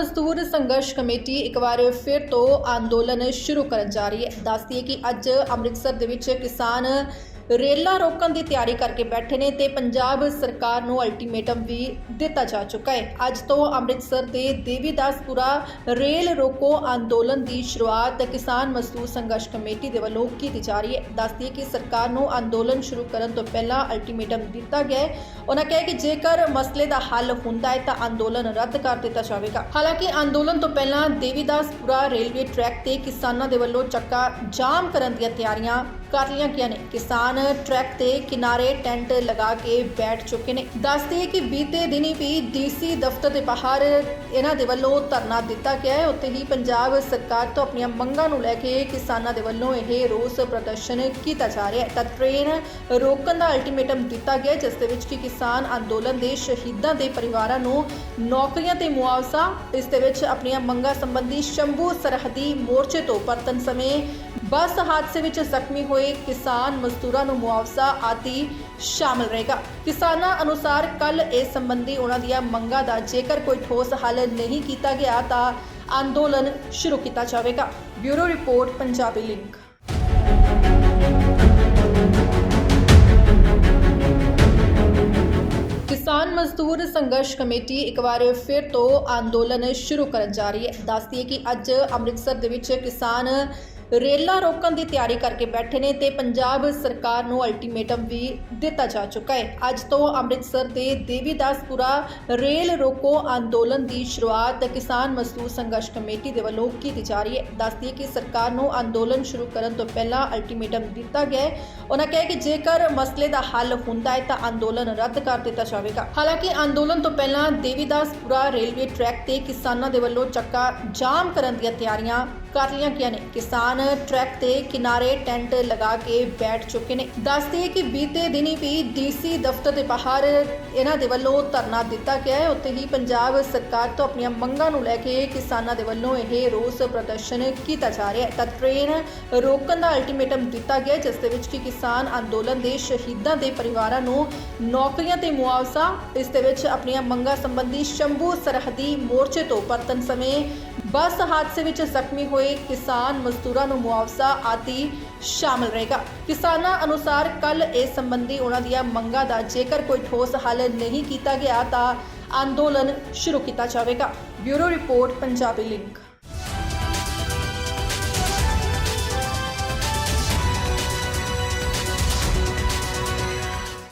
ਮਜ਼ਦੂਰ ਸੰਘਰਸ਼ ਕਮੇਟੀ ਇੱਕ ਵਾਰ ਫਿਰ ਤੋਂ ਅੰਦੋਲਨ ਸ਼ੁਰੂ ਕਰਨ ਜਾ ਰਹੀ ਹੈ। ਦੱਸਦੀ ਹੈ ਕਿ ਅੱਜ ਅੰਮ੍ਰਿਤਸਰ ਦੇ ਵਿੱਚ ਕਿਸਾਨ ਰੇਲਾਂ ਰੋਕਣ ਦੀ ਤਿਆਰੀ ਕਰਕੇ ਬੈਠੇ ਨੇ ਤੇ ਪੰਜਾਬ ਸਰਕਾਰ ਨੂੰ ਅਲਟੀਮੇਟਮ ਵੀ ਦਿੱਤਾ ਜਾ ਚੁੱਕਾ ਹੈ। ਅੱਜ ਤੋਂ ਅੰਮ੍ਰਿਤਸਰ ਦੇ ਦੇਵੀਦਾਸਪੁਰਾ ਰੇਲ ਰੋਕੋ ਅੰਦੋਲਨ ਦੀ ਸ਼ੁਰੂਆਤ ਕਿਸਾਨ ਮਜ਼ਦੂਰ ਸੰਘਰਸ਼ ਕਮੇਟੀ ਦੇ ਵੱਲੋਂ ਕੀਤੀ ਜਾ ਰਹੀ ਹੈ। ਦੱਸਦੀ ਹੈ ਕਿ ਸਰਕਾਰ ਨੂੰ ਅੰਦੋਲਨ ਸ਼ੁਰੂ ਕਰਨ ਤੋਂ ਪਹਿਲਾਂ ਅਲਟੀਮੇਟਮ ਦਿੱਤਾ ਗਿਆ ਹੈ। ਉਹਨਾਂ ਕਿਹਾ ਕਿ ਜੇਕਰ ਮਸਲੇ ਦਾ ਹੱਲ ਹੁੰਦਾ ਹੈ ਤਾਂ ਅੰਦੋਲਨ ਰੱਦ ਕਰ ਦਿੱਤਾ ਜਾਵੇਗਾ। ਹਾਲਾਂਕਿ ਅੰਦੋਲਨ ਤੋਂ ਪਹਿਲਾਂ ਦੇਵੀਦਾਸਪੁਰਾ ਰੇਲਵੇ ਟਰੈਕ ਤੇ ਕਿਸਾਨਾਂ ਦੇ ਵੱਲੋਂ ਚੱਕਾ ਜਾਮ ਕਰਨ ਦੀਆਂ ਤਿਆਰੀਆਂ ਕਰ ਲਈਆਂ ਗਈਆਂ ਨੇ। ਕਿਸਾਨ ਟਰੈਕ ਤੇ ਕਿਨਾਰੇ ਟੈਂਟ ਲਗਾ ਕੇ ਬੈਠ ਚੁੱਕੇ ਨੇ। ਦੱਸਦੇ ਕਿ ਬੀਤੇ ਦਿਨੀ ਵੀ ਡੀਸੀ ਦਫ਼ਤਰ ਦੇ ਬਾਹਰ ਇਹਨਾਂ ਦੇ ਵੱਲੋਂ ਧਰਨਾ ਦਿੱਤਾ ਗਿਆ ਹੈ। ਉੱਥੇ ਹੀ ਪੰਜਾਬ ਸਰਕਾਰ ਤੋਂ ਆਪਣੀਆਂ ਮੰਗਾਂ ਨੂੰ ਲੈ ਕੇ ਕਿਸਾਨਾਂ ਦੇ ਵੱਲੋਂ ਇਹ ਰੋਸ ਪ੍ਰਦਰਸ਼ਨ ਕੀਤਾ ਜਾ ਰਿਹਾ ਹੈ। ਤਾਂ ਟ੍ਰੇਨ ਰੋਕਣ ਦਾ ਅਲਟੀਮੇਟਮ ਦਿੱਤਾ ਗਿਆ ਹੈ, ਜਿਸ ਦੇ ਵਿੱਚ ਕਿ ਕਿਸਾਨ ਅੰਦੋਲਨ ਦੇ ਸ਼ਹੀਦਾਂ ਦੇ ਪਰਿਵਾਰਾਂ ਨੂੰ ਨੌਕਰੀਆਂ ਤੇ ਮੁਆਵਜ਼ਾ ਇਸ ਦੇ ਵਿੱਚ ਆਪਣੀਆਂ ਮੰਗਾਂ ਸੰਬੰਧੀ ਸ਼ੰਭੂ ਸਰਹੱਦੀ ਮੋਰਚੇ ਤੋਂ ਪਰਤਨ ਸਮੇਂ ਬੱਸ ਹਾਦਸੇ ਵਿੱਚ ਜ਼ਖਮੀ ਹੋਏ ਕਿਸਾਨ ਮਜ਼ਦੂਰਾਂ ਨੂੰ ਮੁਆਵਜ਼ਾ ਆਦਿ ਸ਼ਾਮਲ ਰਹੇਗਾ। ਕਿਸਾਨਾਂ ਅਨੁਸਾਰ ਕੱਲ ਇਸ ਸੰਬੰਧੀ ਉਹਨਾਂ ਦੀਆਂ ਮੰਗਾਂ ਦਾ ਜੇਕਰ ਕੋਈ ਠੋਸ ਹੱਲ ਨਹੀਂ ਕੀਤਾ ਗਿਆ ਤਾਂ ਅੰਦੋਲਨ ਸ਼ੁਰੂ ਕੀਤਾ ਜਾਵੇਗਾ। Bureau report, Punjabi Link. ਕਿਸਾਨ ਮਜ਼ਦੂਰ ਸੰਘਰਸ਼ ਕਮੇਟੀ ਇੱਕ ਵਾਰ ਫਿਰ ਤੋਂ ਅੰਦੋਲਨ ਸ਼ੁਰੂ ਕਰਨ ਜਾ ਰਹੀ ਹੈ। ਦੱਸਦੀ ਹੈ ਕਿ ਅੱਜ ਅੰਮ੍ਰਿਤਸਰ ਦੇ ਵਿੱਚ ਕਿਸਾਨ ਰੇਲਾਂ ਰੋਕਣ ਦੀ ਤਿਆਰੀ ਕਰਕੇ ਬੈਠੇ ਨੇ ਤੇ ਪੰਜਾਬ ਸਰਕਾਰ ਨੂੰ ਅਲਟੀਮੇਟਮ ਵੀ ਦਿੱਤਾ ਜਾ ਚੁੱਕਾ ਹੈ। ਅੱਜ ਤੋਂ ਅੰਮ੍ਰਿਤਸਰ ਦੇ ਦੇਵੀਦਾਸਪੁਰਾ ਰੇਲ ਰੋਕੋ ਅੰਦੋਲਨ ਦੀ ਸ਼ੁਰੂਆਤ ਕਿਸਾਨ ਮਜ਼ਦੂਰ ਸੰਘਰਸ਼ ਕਮੇਟੀ ਦੇ ਵੱਲੋਂ ਕੀਤੀ ਜਾ ਰਹੀ ਹੈ। ਦੱਸਦੀ ਹੈ ਕਿ ਸਰਕਾਰ ਨੂੰ ਅੰਦੋਲਨ ਸ਼ੁਰੂ ਕਰਨ ਤੋਂ ਪਹਿਲਾਂ ਅਲਟੀਮੇਟਮ ਦਿੱਤਾ ਗਿਆ ਹੈ। ਉਹਨਾਂ ਕਿਹਾ ਕਿ ਜੇਕਰ ਮਸਲੇ ਦਾ ਹੱਲ ਹੁੰਦਾ ਹੈ ਤਾਂ ਅੰਦੋਲਨ ਰੱਦ ਕਰ ਦਿੱਤਾ ਜਾਵੇਗਾ। ਹਾਲਾਂਕਿ ਅੰਦੋਲਨ ਤੋਂ ਪਹਿਲਾਂ ਦੇਵੀਦਾਸਪੁਰਾ ਰੇਲਵੇ ਟਰੈਕ ਤੇ ਕਿਸਾਨਾਂ ਦੇ ਵੱਲੋਂ ਚੱਕਾ ਜਾਮ ਕਰਨ ਦੀਆਂ ਤਿਆਰੀਆਂ ਕਰ ਲਈਆਂ ਗਈਆਂ ਨੇ। ਕਿਸਾਨ ਟਰੈਕ ਤੇ ਕਿਨਾਰੇ ਟੈਂਟ ਲਗਾ ਕੇ ਬੈਠ ਚੁੱਕੇ ਨੇ। ਦੱਸਦੇ ਕਿ ਬੀਤੇ ਦਿਨੀ ਵੀ ਡੀਸੀ ਦਫ਼ਤਰ ਦੇ ਬਾਹਰ ਇਹਨਾਂ ਦੇ ਵੱਲੋਂ ਧਰਨਾ ਦਿੱਤਾ ਗਿਆ ਹੈ। ਉੱਥੇ ਹੀ ਪੰਜਾਬ ਸਰਕਾਰ ਤੋਂ ਆਪਣੀਆਂ ਮੰਗਾਂ ਨੂੰ ਲੈ ਕੇ ਕਿਸਾਨਾਂ ਦੇ ਵੱਲੋਂ ਇਹ ਰੋਸ ਪ੍ਰਦਰਸ਼ਨ ਕੀਤਾ ਜਾ ਰਿਹਾ ਹੈ। ਤਾਂ ਟ੍ਰੇਨ ਰੋਕਣ ਦਾ ਅਲਟੀਮੇਟਮ ਦਿੱਤਾ ਗਿਆ ਜਿਸ ਦੇ ਵਿੱਚ ਕਿ ਕਿਸਾਨ ਅੰਦੋਲਨ ਦੇ ਸ਼ਹੀਦਾਂ ਦੇ ਪਰਿਵਾਰਾਂ ਨੂੰ ਨੌਕਰੀਆਂ ਤੇ ਮੁਆਵਜ਼ਾ, ਇਸ ਦੇ ਵਿੱਚ ਆਪਣੀਆਂ ਮੰਗਾਂ ਸੰਬੰਧੀ ਸ਼ੰਭੂ ਸਰਹੱਦੀ ਮੋਰਚੇ ਤੋਂ ਪਰਤਨ ਸਮੇਂ ਬੱਸ ਹਾਦਸੇ ਵਿੱਚ ਜ਼ਖਮੀ ਹੋਏ ਕਿਸਾਨ ਮਜ਼ਦੂਰਾਂ ਨੂੰ ਮੁਆਵਜ਼ਾ ਆਦਿ ਸ਼ਾਮਲ ਰਹੇਗਾ। ਕਿਸਾਨਾਂ ਅਨੁਸਾਰ ਕੱਲ ਇਸ ਸੰਬੰਧੀ ਉਹਨਾਂ ਦੀਆਂ ਮੰਗਾਂ ਦਾ ਜੇਕਰ ਕੋਈ ਠੋਸ ਹੱਲ ਨਹੀਂ ਕੀਤਾ ਗਿਆ ਤਾਂ ਅੰਦੋਲਨ ਸ਼ੁਰੂ ਕੀਤਾ ਜਾਵੇਗਾ। Bureau report, Punjabi link.